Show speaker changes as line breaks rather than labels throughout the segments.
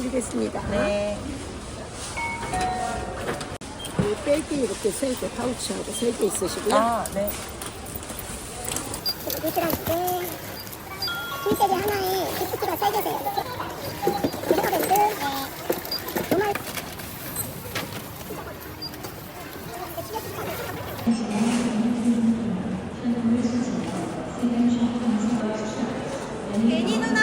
드리겠습니다.
네.
이 백이 이렇게 세 개, 파우치하고 세 개 있으시고요.
아, 네.
미트랑 두 개, 흰색이 하나에 기프티가 세 개세요. 이렇게. 네.
누나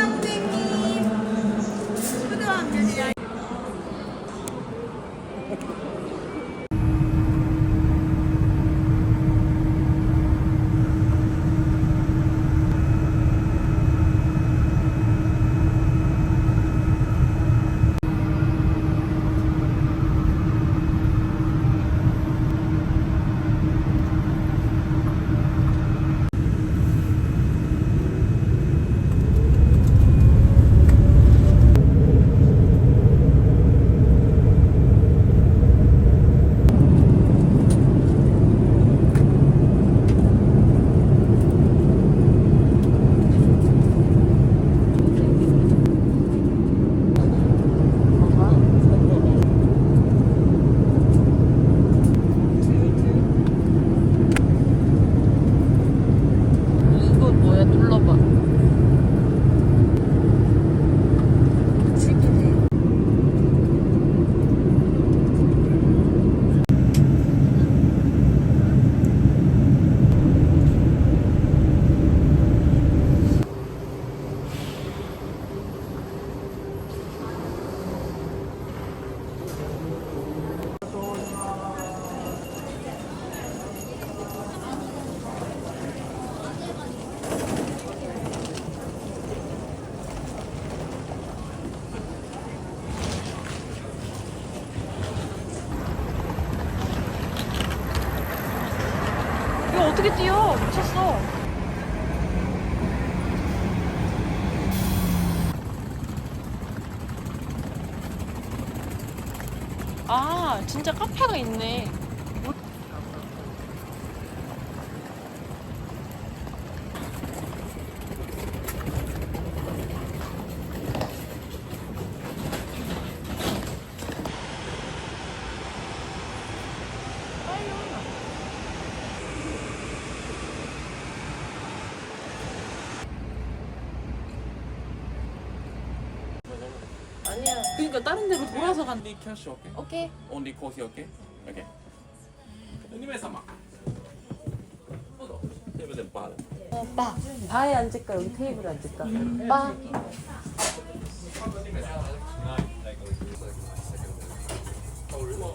어떻게 뛰어? 미쳤어. 아, 진짜 카페가 있네. 아니야. 그러니까 다른 데로 캐시
오케이?
오케이.
Only coffee 오케이? 오케이. 님의 사막. 어, 테이블은 바.
어, 바. 바에 앉을까? 여기 테이블에 앉을까? 음. 바.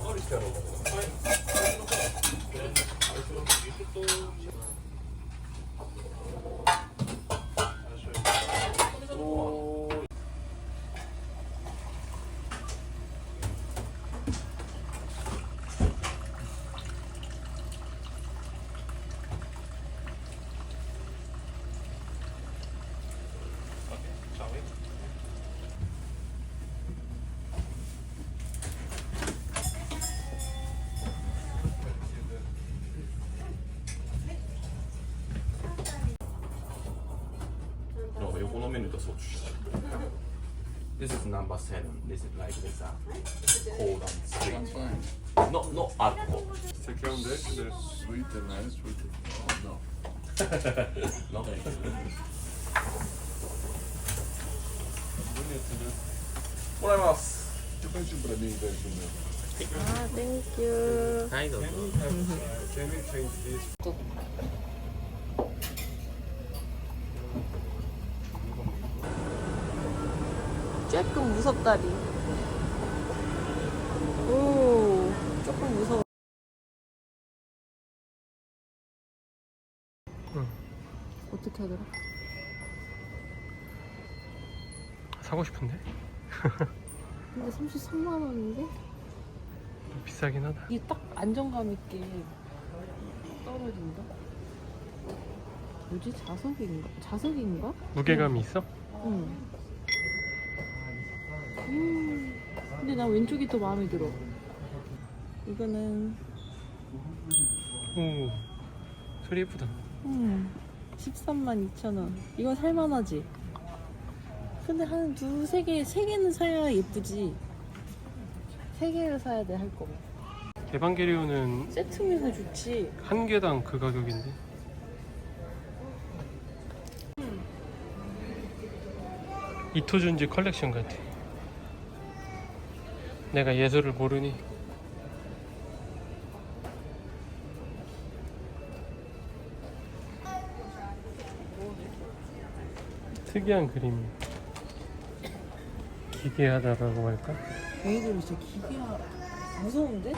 어릴 때 のメニューだそうです This is number seven This is like this uh, cold and sweet No, no alcohol
Second dish, the sweet and nice with
no. no.
Bonito, né?
もらいます
Depois de pra mim, you. o meu.
Ah, thank you.
Can we change this?
조금 무섭다리. 오, 조금 무서워. 어떻게 하더라?
사고 싶은데
근데 33만 원인데?
비싸긴 하다.
이게 딱 안정감 있게 떨어진다. 뭐지? 자석인가? 자석인가?
무게감이 있어?
응. 음, 근데 나 왼쪽이 더 마음에 들어. 이거는
오 소리 예쁘다.
음, 13만 2천 원. 이건 살만하지? 근데 한 두세 개, 세 개는 사야 예쁘지. 세 개를 사야 돼, 할 거면.
개방게리오는
세트면서 좋지.
한 개당 그 가격인데. 이토준지 컬렉션 같아. 내가 예술을 모르니. 특이한 그림이 기괴하다라고 할까?
얘네들 진짜 기계야. 무서운데?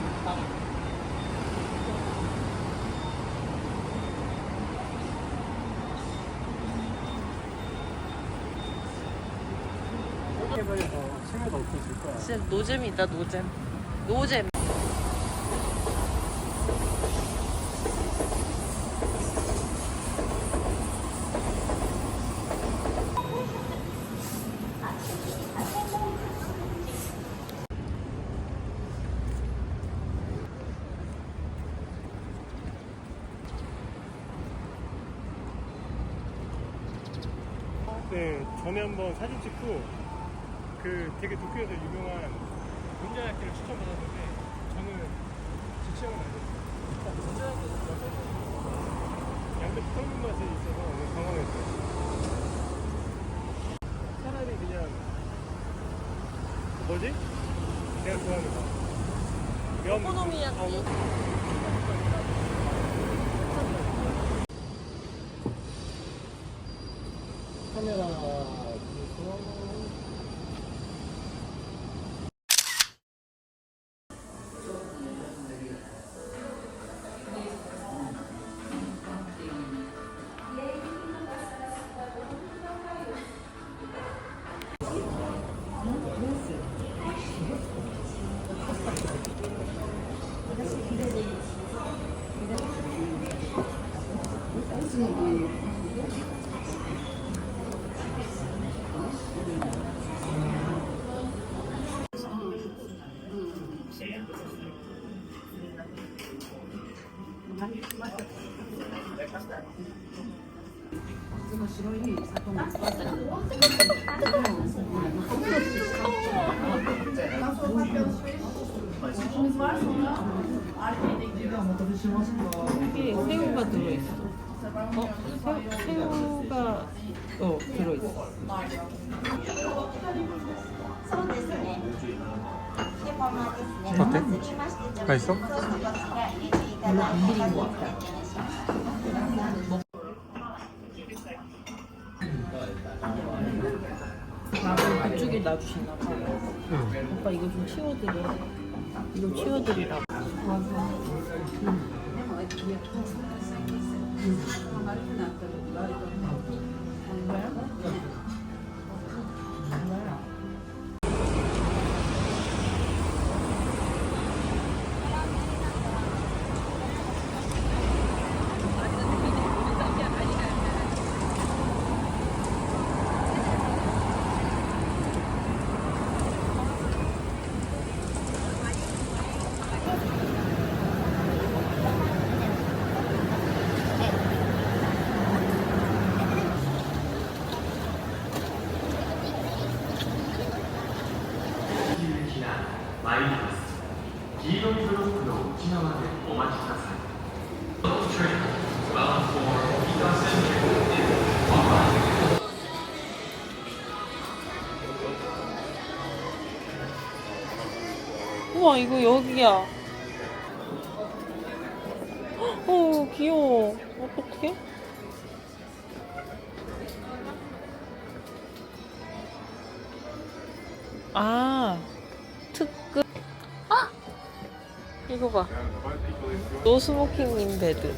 진짜 노잼이다, 노잼. 노잼.
네, 전에 한번 사진 찍고 그 되게 도쿄에서 유명한 문자야끼를 추천받았는데 저는 제 취향은 아니었어요. 양배 썩는 맛이 있어서 너무 당황했어요. 차라리 그냥 뭐지? 내가 좋아하는 거. 면
오코노미야끼.
어,
여기
어때? 맛있어?
그쪽에 놔주시나 봐.
응.
오빠 이거 좀 치워드려. 이거 치워드리라고. 응. 응. 봐 이거 여기야. 어 귀여워. 어떡해? 아 특급. 아 이거 봐. 노스모킹님 베드.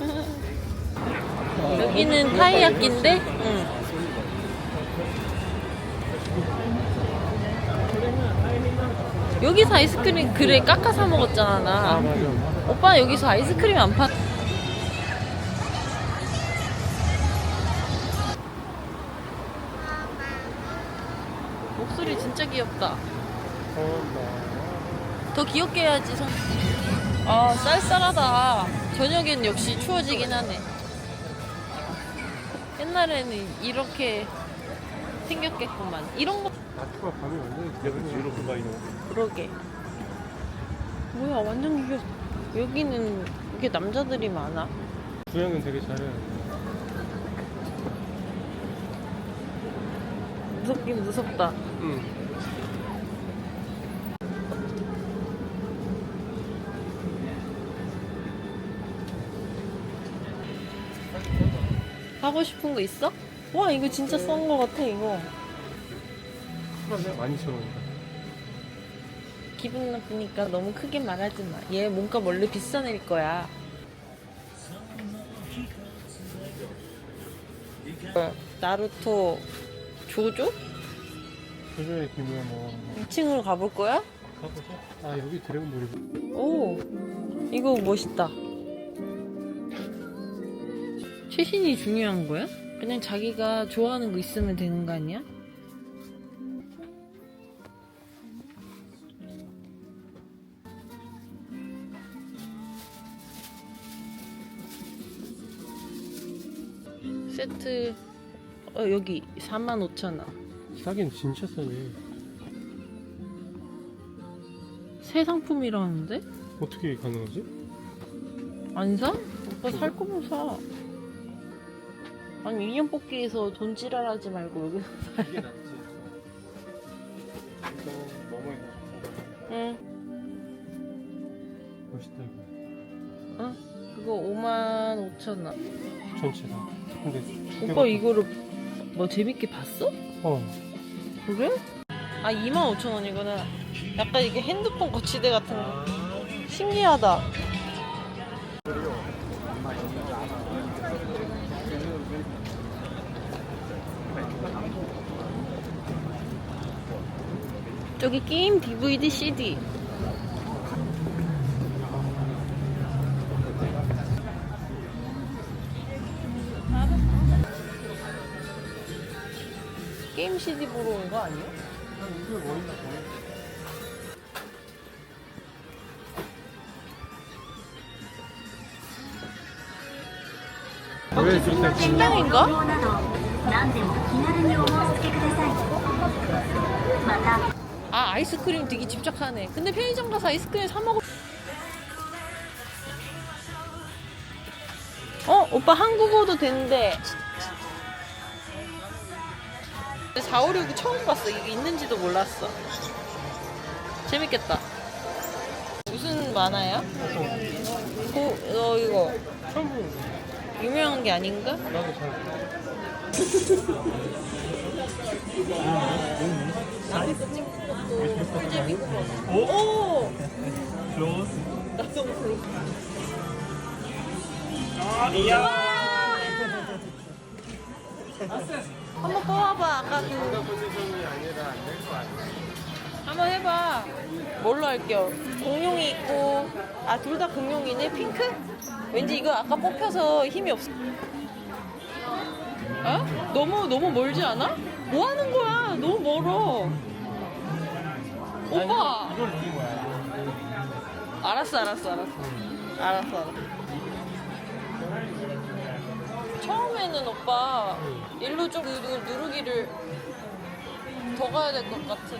여기는 타이야끼인데? 응. 여기서 아이스크림 그래 깎아 사 먹었잖아 나
아.
오빠 여기서 아이스크림 안 파. 목소리 진짜 귀엽다. 더 귀엽게 해야지. 성... 아 쌀쌀하다. 저녁엔 역시 추워지긴 하네. 옛날에는 이렇게 생겼겠구만. 이런 거
아트가 밤에 완전히 기대되는 이렇게 많이 나와.
그러게. 뭐야 완전 이게 여기는 이게 남자들이 많아.
구형은 되게 잘해.
무섭긴 무섭다.
응.
하고 싶은 거 있어? 와 이거 진짜 싼 거 같아 이거.
많이 쳐놓으니까.
기분 나쁘니까 너무 크게 말하지 마. 얘 몸값 원래 비싼 애일 거야. 어, 나루토 조조?
조조의 기분에 뭐
2층으로 가볼 거야?
가보자. 아 여기 드래곤볼이.
오 이거 멋있다. 최신이 중요한 거야? 그냥 자기가 좋아하는 거 있으면 되는 거 아니야? 세트 어 여기 45,000원.
싸긴 진짜 싸네.
새 상품이라는데?
어떻게 가능하지?
안 사? 오빠 살 거면 사. 아니 인형 뽑기에서 돈 지랄하지 말고 여기.
이게 낫지. 이거 너무해.
응.
멋있다 이거.
어? 그거 5만 5천 원.
전체다. 근데 두
오빠 이거를 뭐 재밌게 봤어?
어.
그래? 아 2만 5천 원이구나. 약간 이게 핸드폰 거치대 같은 거. 신기하다. 저기 게임 DVD CD. 앨범 CD 보러 온 거
아니에요? 난 이게
뭐 있나 보네. 왜 그때 식당인가?
아 아이스크림 되게 집착하네. 근데 편의점 가서 아이스크림 사 먹을. 어 오빠 한국어도 된대. 456이 처음 봤어. 이게 있는지도 몰랐어. 재밌겠다. 무슨 만화야? 고, 어 이거
처음 보는 거.
유명한 게 아닌가?
나도 잘.
재밌고.
오?
오!
로스.
나도 모르고.
아 이야.
한번 뽑아봐. 아까 그
포지션이 아니라 안 될 거 아니야?
한번 해봐. 뭘로 할게요? 공룡이 있고, 아, 둘 다 공룡이네? 핑크? 왠지 이거 아까 뽑혀서 힘이 없어. 어? 너무, 너무 멀지 않아? 뭐 하는 거야? 너무 멀어. 오빠!
이걸 누린 거야.
알았어, 알았어, 알았어. 알았어, 알았어. 처음에는 오빠 일로 좀 누, 누르기를 더 가야 될 것 같은.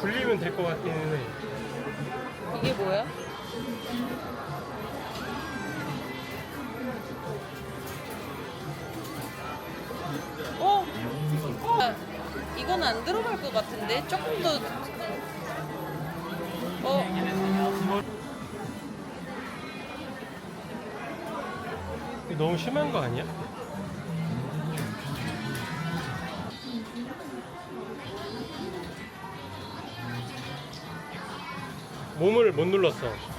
굴리면 될 것 같기는 해.
이게 뭐야? 어? 아, 이건 안 들어갈 것 같은데? 조금 더
너무 심한 거 아니야? 몸을 못 눌렀어.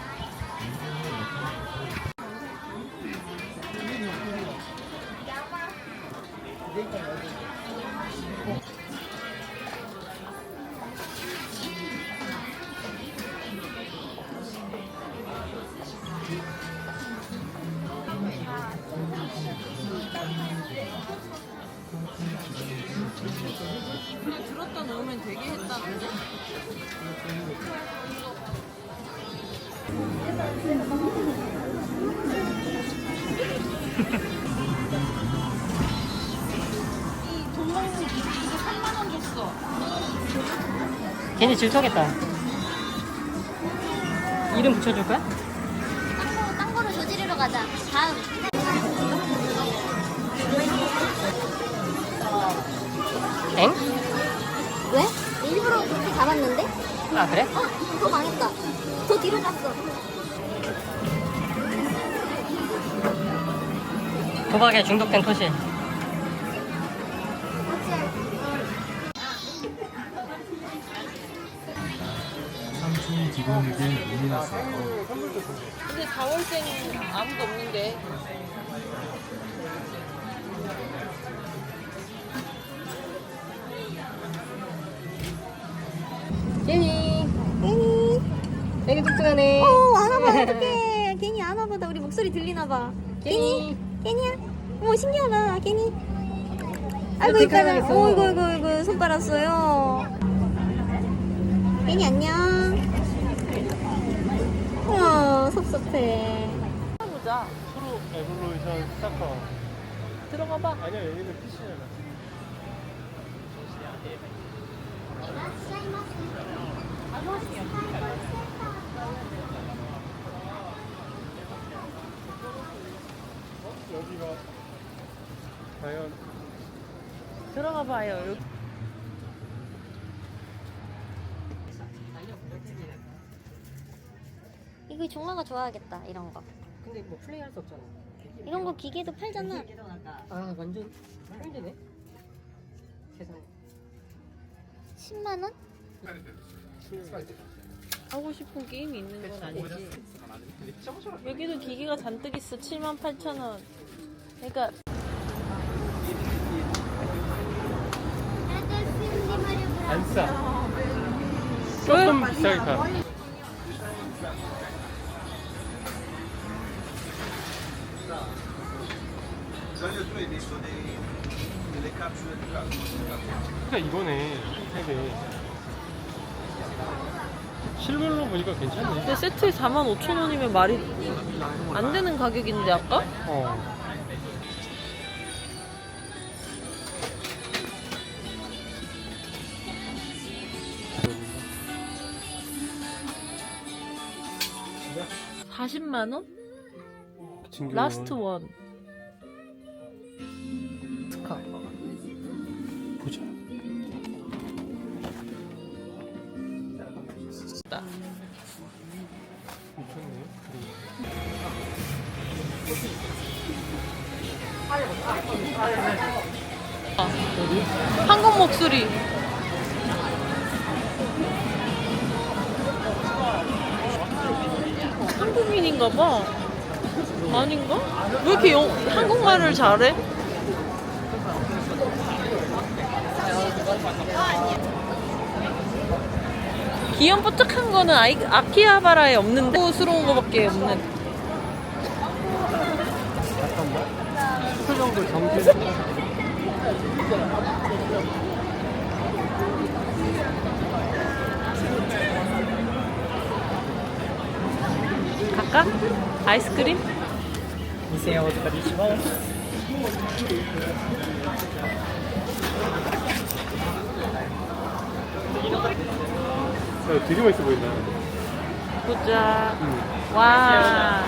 괜히 질투하겠다. 이름 붙여줄 거야?
딴, 거, 딴 거로 저지르러 가자. 다음.
엥?
왜? 일부러 그렇게 잡았는데?
아 그래?
어? 더 망했다. 더 뒤로 갔어.
도박에 중독된 토실.
근데 4월생 아무도 없는데.
괜히
괜히.
되게 뚱뚱하네.
어, 안아봐. 어떡해. 괜히 안아보다 우리 목소리 들리나봐. 괜히. 괜히야. 어머, 신기하다. 괜히. 아이고.
하겠어?
어이구, 어이구, 어이구. 손 빨았어요. 괜히 안녕. 어, 섭섭해.
보자.
프로 에볼루션 스타커.
들어가 봐.
아니야 여기는 PC잖아. 여기가 과연
들어가 봐요. 여기.
이거 종아가 좋아하겠다. 이런 거.
근데 뭐 플레이할 수 없잖아.
이런 거 기계도 팔잖아.
아 완전 힘드네. 세상에.
10만 원?
하고 싶은 게임이 있는 건 아니지. 여기도 기계가 잔뜩 있어. 7만 8천 원. 그러니까
안 싸. 조금 비싸게 가. 그러니까 이거네 세개 실물로 보니까 괜찮네.
근데 세트에 4만 5천 원이면 말이 안 되는 가격인데 아까?
어.
사 40만 원? 라스트 원.
보자.
나.
미쳤네.
한국 목소리. 한국인인가 봐. 아닌가? 왜 이렇게 영, 한국말을 잘해? 귀염 뽀짝한 거는 아이, 아키하바라에 없는데 호스러운 거밖에 없는
잠깐만
갈까? 아이스크림?
이세요 오토카리시마스
야, 되게 맛있어 보인다.
보자
응.
와.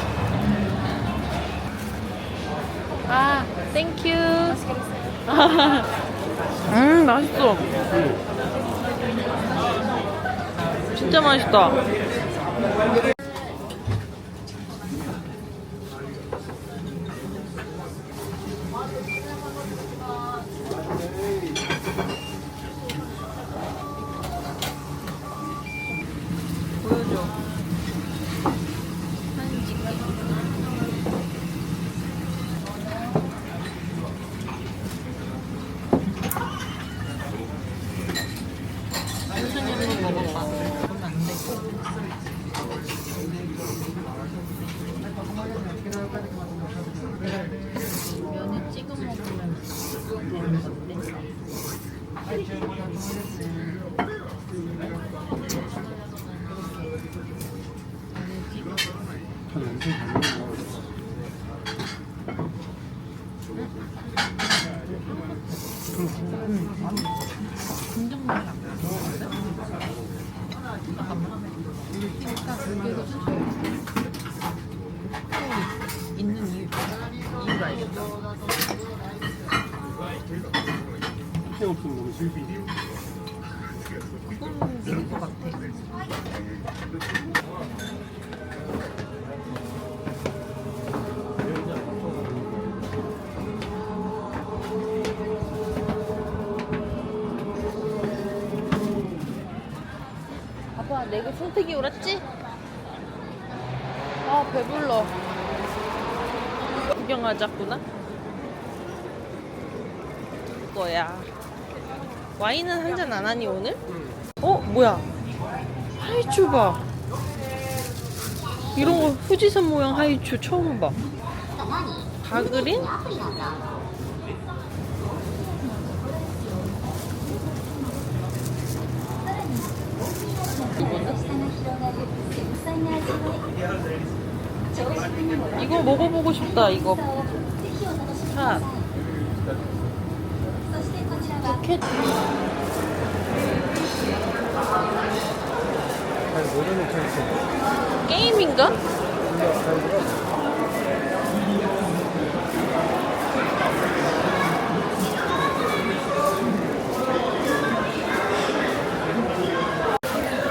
아, 땡큐. 음 맛있어. 진짜 맛있다. 보여줘. 천천히 한번 먹어봐. 그러면 안 돼. 면에 찍어 먹으면 되는 건데. 진정 맛이야. 있는 이유 이유가 알겠다.
해 없으면 너무 슬피.
손태기 울었지? 아 배불러. 구경하자꾸나? 거야. 와인은 한 잔 안 하니 오늘? 어 뭐야? 하이츄 봐. 이런 거 후지산 모양 하이츄 처음 봐. 가그린? 이거 먹어보고 싶다 이거 차 포켓
노래는 잘 있어.
게임인가?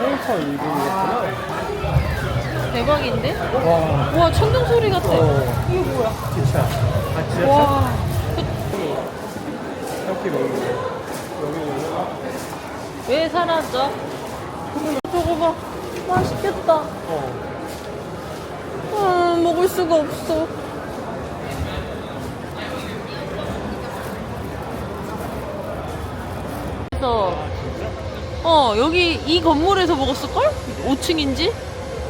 헬퍼 일본이었구나.
대박인데?
와.
와 천둥 소리 같아
어.
이거 뭐야
기차. 아 지하철?
와
이렇게. 여기
왜 사라져? 저거 봐 맛있겠다
어.
아, 먹을 수가 없어 그래서 어 여기 이 건물에서 먹었을걸? 5층인지?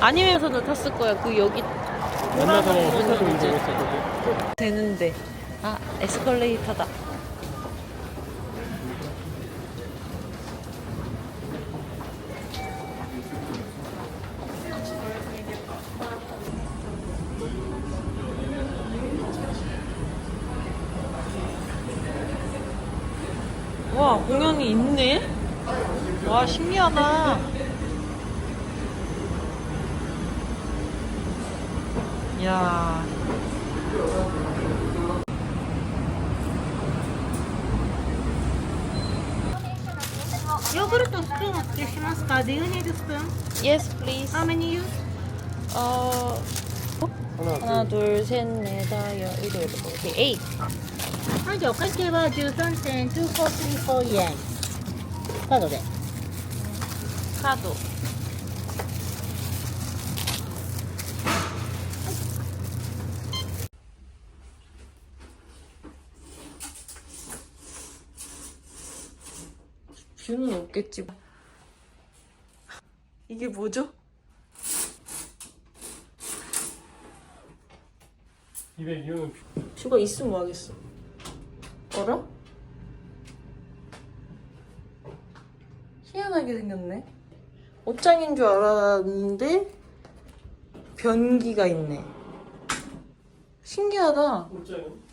아니면서는 탔을 거야 그 여기
만나서. 먹었었거든.
되는데 아 에스컬레이터다 와 공연이 있네 와 신기하다
이야. Yogurt spoon deshimasu ka? Do you need a spoon?
Yes, please.
How many use?
어,
하나,
둘, 셋, 넷, 다섯, 여섯, 일곱, 여덟, 오케이, 에잇.
한 여섯 개와 주선 센, 투, 포, 쓰리, 포, 옌. 카드 돼.
카드. 뷰는 없겠지. 이게 뭐죠?
입에 이거는
뷰가 있으면 뭐 하겠어? 어라? 희한하게 생겼네. 옷장인 줄 알았는데 변기가 있네. 신기하다.
옷장은